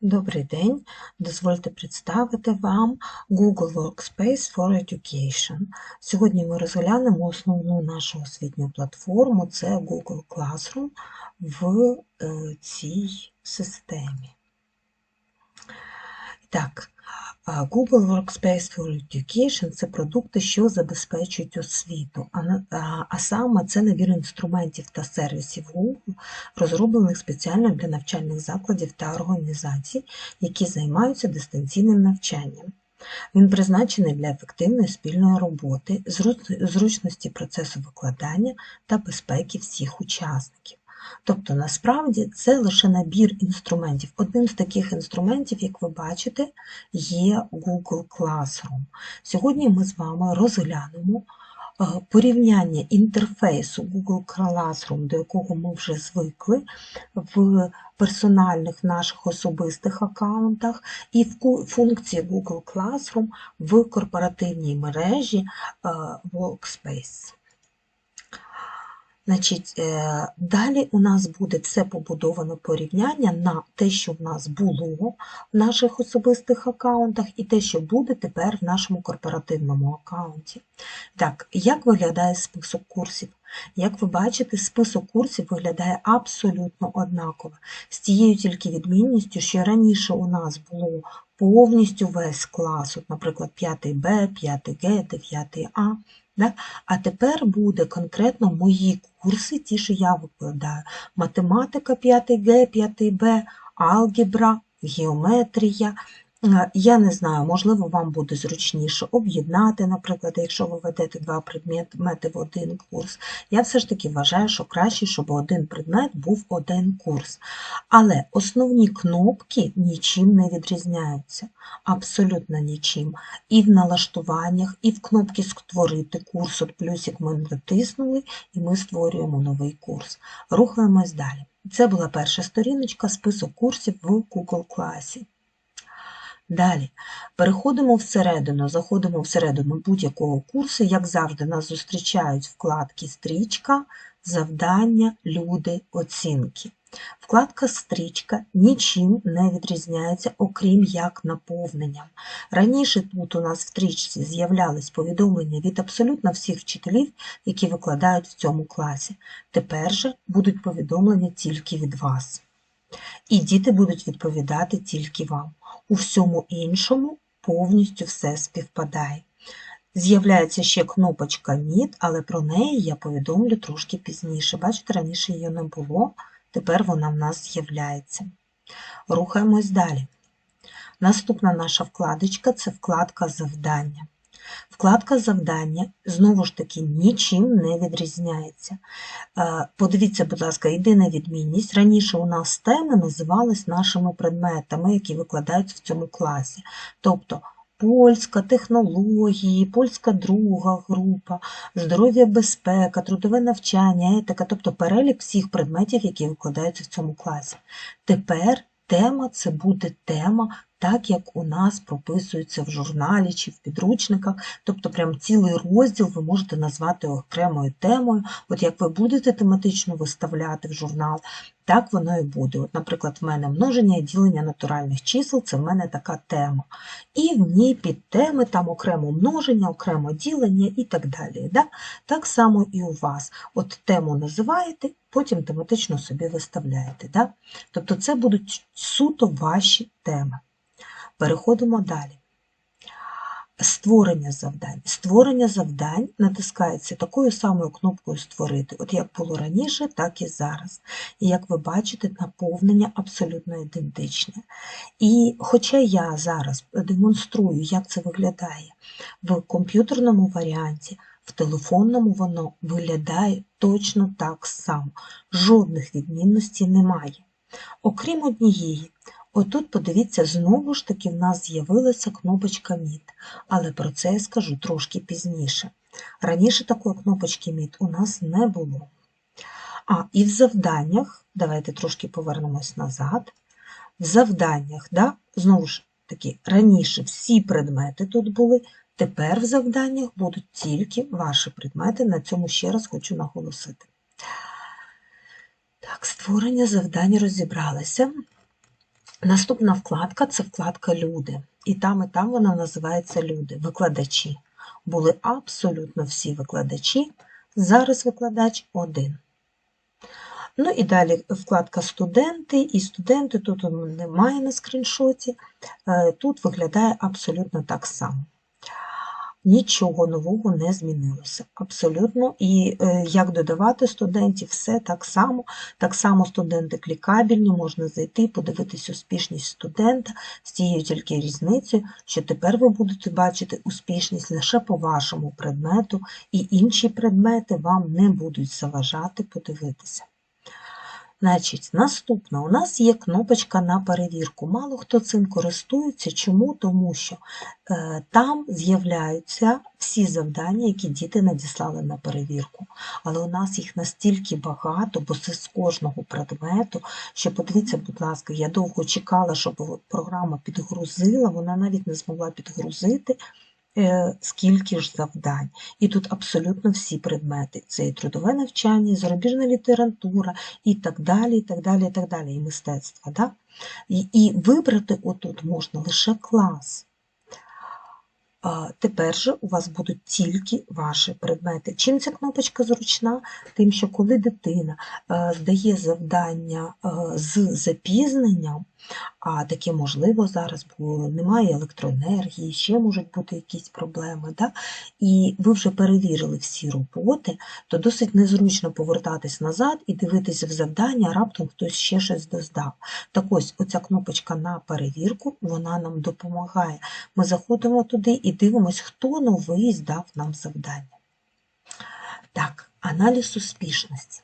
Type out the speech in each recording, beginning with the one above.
Добрий день. Дозвольте представити вам Google Workspace for Education. Сьогодні ми розглянемо основну нашу освітню платформу це Google Classroom в е, цій системі. Так, Google Workspace for Education це продукти, що забезпечують освіту, а саме це набір інструментів та сервісів Google, розроблених спеціально для навчальних закладів та організацій, які займаються дистанційним навчанням. Він призначений для ефективної спільної роботи, зручності процесу викладання та безпеки всіх учасників. Тобто, насправді це лише набір інструментів. Одним з таких інструментів, як ви бачите, є Google Classroom. Сьогодні ми з вами розглянемо е, порівняння інтерфейсу Google Classroom, до якого ми вже звикли, в персональних наших особистих аккаунтах, і в функції Google Classroom в корпоративній мережі е, Workspace. Значить, е, Далі у нас буде все побудоване порівняння на те, що в нас було в наших особистих аккаунтах, і те, що буде тепер в нашому корпоративному аккаунті. Так, як виглядає список курсів? Як ви бачите, список курсів виглядає абсолютно однаково, з тією тільки відмінністю, що раніше у нас було повністю весь клас, от, наприклад, 5Б, 5Г, 9А. Да? А тепер буде конкретно мої курси, ті, що я викладаю. Математика 5Г, 5Б, алгебра, геометрія, я не знаю, можливо, вам буде зручніше об'єднати, наприклад, якщо ви ведете два предмети в один курс. Я все ж таки вважаю, що краще, щоб один предмет був один курс. Але основні кнопки нічим не відрізняються, абсолютно нічим. І в налаштуваннях, і в кнопці Створити курс, от плюсик ми натиснули, і ми створюємо новий курс. Рухаємось далі. Це була перша сторіночка, список курсів в Google класі. Далі переходимо всередину, заходимо всередину будь-якого курсу, як завжди, нас зустрічають вкладки Стрічка, завдання, люди, оцінки. Вкладка Стрічка нічим не відрізняється, окрім як наповненням. Раніше тут у нас в стрічці з'являлись повідомлення від абсолютно всіх вчителів, які викладають в цьому класі. Тепер же будуть повідомлення тільки від вас. І діти будуть відповідати тільки вам. У всьому іншому повністю все співпадає. З'являється ще кнопочка Meet, але про неї я повідомлю трошки пізніше. Бачите, раніше її не було, тепер вона в нас з'являється. Рухаємось далі. Наступна наша вкладочка це вкладка Завдання. Вкладка завдання, знову ж таки, нічим не відрізняється. Е, подивіться, будь ласка, єдина відмінність. Раніше у нас теми називались нашими предметами, які викладаються в цьому класі. Тобто польська, технології, польська друга група, здоров'я, безпека, трудове навчання, етика, тобто перелік всіх предметів, які викладаються в цьому класі. Тепер тема це буде тема так як у нас прописується в журналі чи в підручниках, тобто прям цілий розділ ви можете назвати окремою темою. От як ви будете тематично виставляти в журнал, так воно і буде. От, Наприклад, в мене множення і ділення натуральних чисел це в мене така тема. І в ній під теми там окремо множення, окремо ділення і так далі. Да? Так само і у вас. От тему називаєте, потім тематично собі виставляєте. Да? Тобто це будуть суто ваші теми. Переходимо далі. Створення завдань. Створення завдань натискається такою самою кнопкою Створити, от як було раніше, так і зараз. І як ви бачите, наповнення абсолютно ідентичне. І хоча я зараз демонструю, як це виглядає в комп'ютерному варіанті, в телефонному воно виглядає точно так само. Жодних відмінностей немає. Окрім однієї, Отут, подивіться, знову ж таки в нас з'явилася кнопочка Meet, але про це я скажу трошки пізніше. Раніше такої кнопочки Meet у нас не було. А, і в завданнях, давайте трошки повернемось назад. В завданнях, да, знову ж таки, раніше всі предмети тут були, тепер в завданнях будуть тільки ваші предмети, на цьому ще раз хочу наголосити. Так, створення завдань розібралися. Наступна вкладка це вкладка Люди. І там, і там вона називається Люди, викладачі. Були абсолютно всі викладачі. Зараз викладач один. Ну і далі вкладка Студенти, і студенти тут немає на скріншоті. Е, тут виглядає абсолютно так само. Нічого нового не змінилося. Абсолютно. І е, як додавати студентів, все так само. Так само студенти клікабельні, можна зайти, подивитись успішність студента з тією тільки різницею, що тепер ви будете бачити успішність лише по вашому предмету, і інші предмети вам не будуть заважати подивитися. Значить, наступна у нас є кнопочка на перевірку. Мало хто цим користується. Чому? Тому що е, там з'являються всі завдання, які діти надіслали на перевірку. Але у нас їх настільки багато, бо це з кожного предмету, що подивіться, будь ласка, я довго чекала, щоб програма підгрузила, вона навіть не змогла підгрузити. Е, скільки ж завдань. І тут абсолютно всі предмети. Це і трудове навчання, і зарубіжна література, і так далі, і так далі, і так далі, і мистецтво. Да? І, і вибрати отут можна лише клас. Тепер же у вас будуть тільки ваші предмети. Чим ця кнопочка зручна? Тим, що коли дитина е, здає завдання е, з запізненням, а таке можливо зараз, бо немає електроенергії, ще можуть бути якісь проблеми. Да? І ви вже перевірили всі роботи, то досить незручно повертатись назад і дивитися в завдання, раптом хтось ще щось доздав. Так ось оця кнопочка на перевірку, вона нам допомагає. Ми заходимо туди і дивимося, хто новий здав нам завдання. Так, аналіз успішності.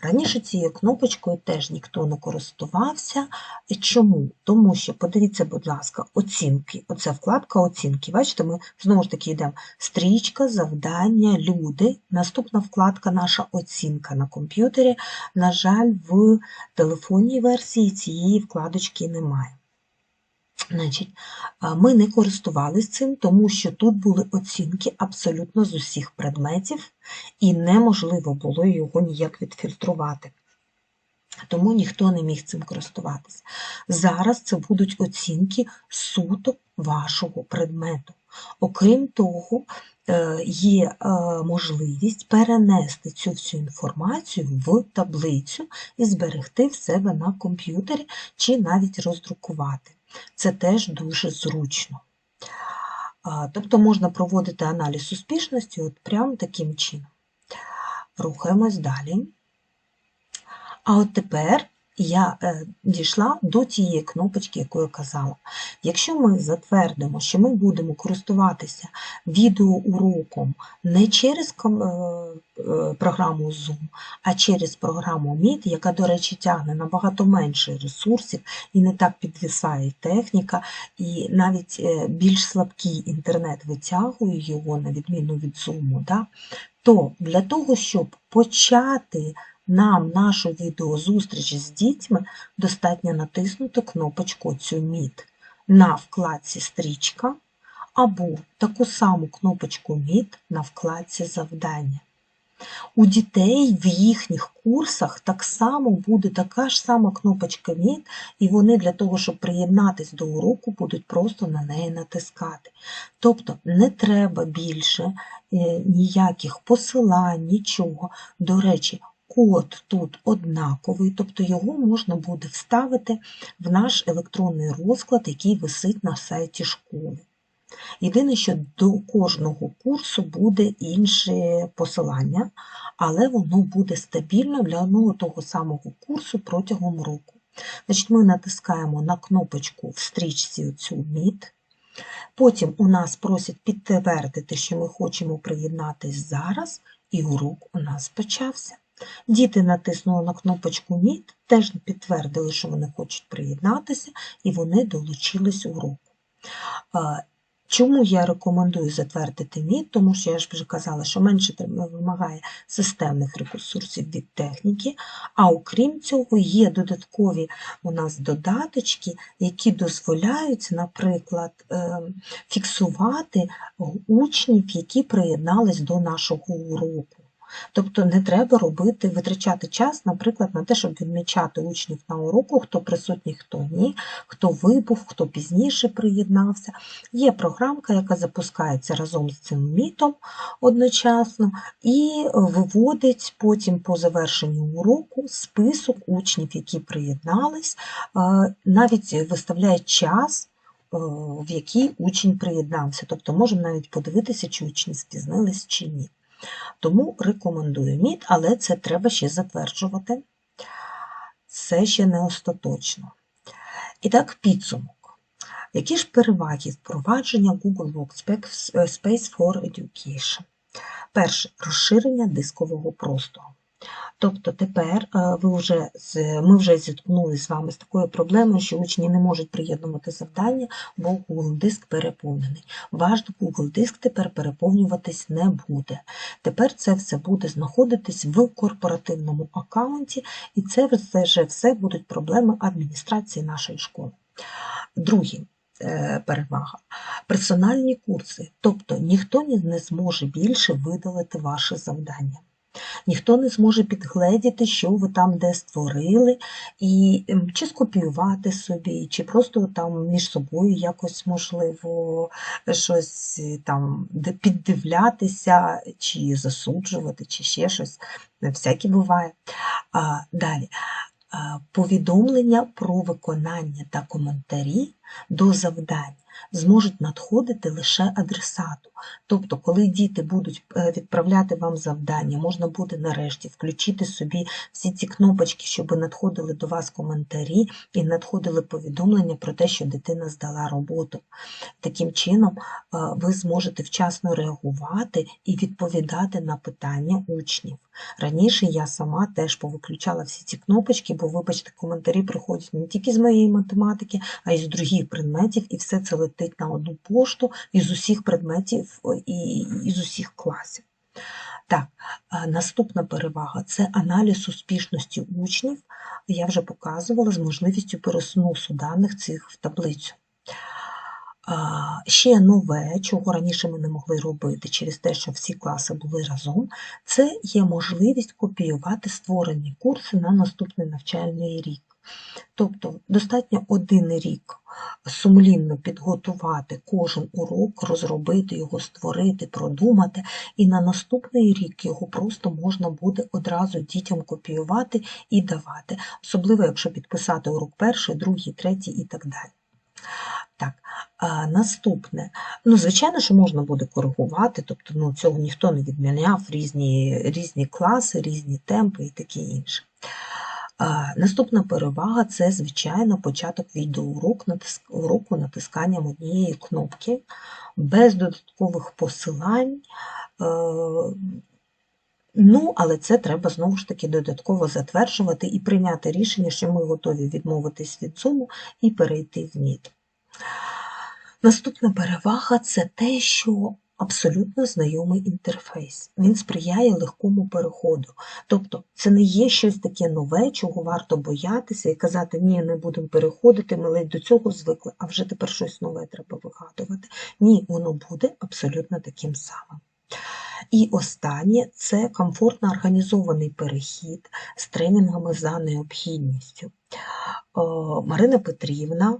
Раніше цією кнопочкою теж ніхто не користувався. Чому? Тому що, подивіться, будь ласка, оцінки. Оце вкладка оцінки. Бачите, ми знову ж таки йдемо стрічка, завдання, люди. Наступна вкладка наша оцінка на комп'ютері. На жаль, в телефонній версії цієї вкладочки немає. Значить, Ми не користувалися цим, тому що тут були оцінки абсолютно з усіх предметів, і неможливо було його ніяк відфільтрувати. Тому ніхто не міг цим користуватися. Зараз це будуть оцінки суто вашого предмету. Окрім того, е, є е, можливість перенести цю всю інформацію в таблицю і зберегти в себе на комп'ютері чи навіть роздрукувати. Це теж дуже зручно. Тобто можна проводити аналіз успішності от прямо таким чином. Рухаємось далі. А от тепер я е, дійшла до тієї кнопочки, яку я казала. Якщо ми затвердимо, що ми будемо користуватися відеоуроком не через е, е, програму Zoom, а через програму Meet, яка, до речі, тягне набагато менше ресурсів і не так підвисає техніка, і навіть більш слабкий інтернет витягує його, на відміну від Zoom, да? то для того, щоб почати нам нашу відеозустріч з дітьми достатньо натиснути кнопочку цю Міт на вкладці Стрічка або таку саму кнопочку Міт на вкладці Завдання. У дітей в їхніх курсах так само буде така ж сама кнопочка Meet, і вони для того, щоб приєднатись до уроку, будуть просто на неї натискати. Тобто не треба більше е, ніяких посилань, нічого. До речі, Код тут однаковий, тобто його можна буде вставити в наш електронний розклад, який висить на сайті школи. Єдине, що до кожного курсу буде інше посилання, але воно буде стабільно для одного того самого курсу протягом року. Значить, Ми натискаємо на кнопочку в стрічці цю MIT. Потім у нас просять підтвердити, що ми хочемо приєднатись зараз, і урок у нас почався. Діти натиснули на кнопочку Meet, теж підтвердили, що вони хочуть приєднатися, і вони долучились уроку. Чому я рекомендую затвердити МІД? Тому що я ж вже казала, що менше вимагає системних ресурсів від техніки, а окрім цього, є додаткові у нас додаточки, які дозволяють, наприклад, ем, фіксувати учнів, які приєднались до нашого уроку. Тобто не треба робити, витрачати час, наприклад, на те, щоб відмічати учнів на уроку, хто присутній, хто ні, хто вибув, хто пізніше приєднався. Є програмка, яка запускається разом з цим мітом одночасно і виводить потім по завершенню уроку список учнів, які приєднались, е, навіть виставляє час. е, В який учень приєднався, тобто можемо навіть подивитися, чи учні спізнились чи ні. Тому рекомендую міт, але це треба ще затверджувати. Це ще не остаточно. І так, підсумок. Які ж переваги впровадження Google Workspace for Education? Перше розширення дискового простору. Тобто тепер е, ви вже, ми вже зіткнулися з вами з такою проблемою, що учні не можуть приєднувати завдання, бо Google диск переповнений. Ваш Google диск тепер переповнюватись не буде. Тепер це все буде знаходитись в корпоративному аккаунті, і це вже все будуть проблеми адміністрації нашої школи. Друге. е, Перевага. Персональні курси, тобто ніхто не зможе більше видалити ваше завдання. Ніхто не зможе підгледіти, що ви там де створили, і ем, чи скопіювати собі, чи просто там між собою якось можливо щось е, там піддивлятися, чи засуджувати, чи ще щось. Всяке буває. А, далі. Повідомлення про виконання та коментарі до завдань зможуть надходити лише адресату. Тобто, коли діти будуть е, відправляти вам завдання, можна буде нарешті включити собі всі ці кнопочки, щоб надходили до вас коментарі і надходили повідомлення про те, що дитина здала роботу. Таким чином, е, ви зможете вчасно реагувати і відповідати на питання учнів. Раніше я сама теж повиключала всі ці кнопочки, бо, вибачте, коментарі приходять не тільки з моєї математики, а й з других предметів, і все це летить на одну пошту із усіх предметів і із усіх класів. Так, наступна перевага це аналіз успішності учнів. Я вже показувала з можливістю переносу даних цих в таблицю. Ще нове, чого раніше ми не могли робити через те, що всі класи були разом, це є можливість копіювати створені курси на наступний навчальний рік. Тобто достатньо один рік сумлінно підготувати кожен урок, розробити його, створити, продумати, і на наступний рік його просто можна буде одразу дітям копіювати і давати, особливо якщо підписати урок перший, другий, третій і так далі. Так, а наступне. Ну, звичайно, що можна буде коригувати, тобто ну, цього ніхто не відміняв, різні, різні класи, різні темпи і таке інше. Наступна перевага це, звичайно, початок відеоуроку уроку натисканням однієї кнопки, без додаткових посилань. Е, Ну, але це треба знову ж таки додатково затверджувати і прийняти рішення, що ми готові відмовитись від Zoom і перейти в Meet. Наступна перевага це те, що абсолютно знайомий інтерфейс. Він сприяє легкому переходу. Тобто це не є щось таке нове, чого варто боятися і казати, ні, не будемо переходити, ми ледь до цього звикли, а вже тепер щось нове треба вигадувати. Ні, воно буде абсолютно таким самим. І останнє це комфортно організований перехід з тренінгами за необхідністю. Е, Марина Петрівна е,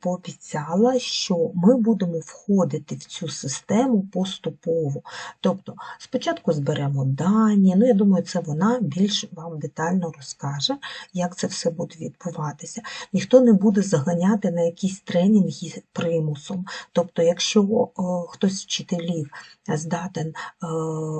пообіцяла, що ми будемо входити в цю систему поступово. Тобто, спочатку зберемо дані, ну я думаю, це вона більш вам детально розкаже, як це все буде відбуватися. Ніхто не буде заганяти на якісь тренінги примусом. Тобто, якщо е, хтось з вчителів здатен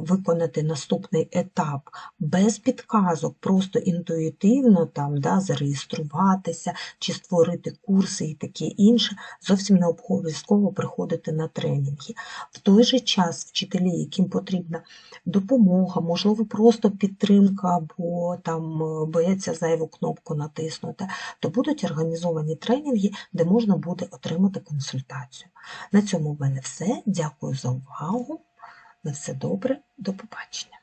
виконати наступний етап без підказок, просто інтуїтивно там, да, зареєструватися чи створити курси і таке інше, зовсім не обов'язково приходити на тренінги. В той же час вчителі, яким потрібна допомога, можливо, просто підтримка, або там е, бояться зайву кнопку натиснути, то будуть організовані тренінги, де можна буде отримати консультацію. На цьому в мене все. Дякую за увагу. На все добре, до побачення.